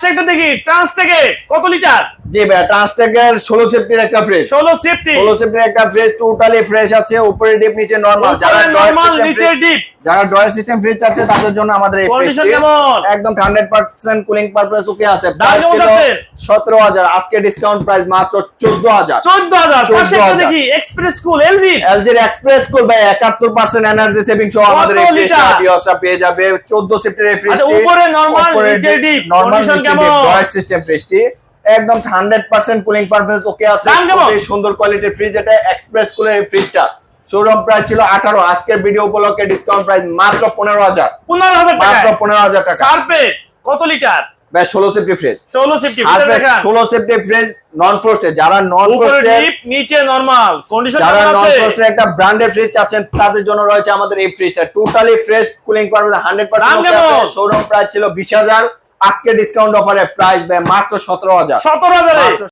একটা দেখি ট্রান্স থেকে কত লিটার? জি ভাই ট্রান্সটেকের সেফটির একটা ফ্রেশ সেফটি ষোলো সেফটির একটা ফ্রেশ টোটালি ফ্রেশ আছে উপরে ডিপ নিচে নরমাল যারা নরমাল নিচে ডিপ যারা ডয়ার সিস্টেম ফ্রিজ আছে তাদের জন্য আমাদের এই Condition কেমন? একদম 100% কুলিং পারপাস ওকে আছে। দাম কেমন যাচ্ছে? 17000 আজকে ডিসকাউন্ট প্রাইস মাত্র 14000 চোদ্দ হাজার। পাশে একটা 14,000 দেখি এক্সপ্রেস এলজি এক্সপ্রেস কুল ভাই 71% এনার্জি সেভিং সহ আমাদের এই ফ্রিজটা পেয়ে যাবে। 14 সেফটির এই ফ্রিজটি আচ্ছা, উপরে নিচে নরমাল কেমন? ডয়ার সিস্টেম ফ্রিজটি একদম 100% কুলিং পারপাস ওকে আছে। সুন্দর কোয়ালিটির ফ্রিজ এটা এক্সপ্রেস কুলের ফ্রিজটা শোরুম প্রাইস ছিল 18 আজকের ভিডিও উপলক্ষে ডিসকাউন্ট প্রাইস মাত্র 15000 পনেরো হাজার মাত্র টাকা 15000 টাকা। কত লিটার? ভাই 16 সেফটি ফ্রিজ ষোলো সেফটি আর 16 সেফটি ফ্রিজ নন যারা নন নিচে নরমাল কন্ডিশন যারা নন একটা ব্র্যান্ডেড ফ্রিজ চাচ্ছেন তাদের জন্য রয়েছে আমাদের এই ফ্রিজটা টোটালি ফ্রেশ কুলিং পারপাস 100% দাম ওকে কেমন? আছে। শোরুম প্রাইস ছিল 20000 আজকে ডিসকাউন্ট অফারে প্রাইস ব্যয় মাত্র 17000 সতেরো হাজারে? মাত্র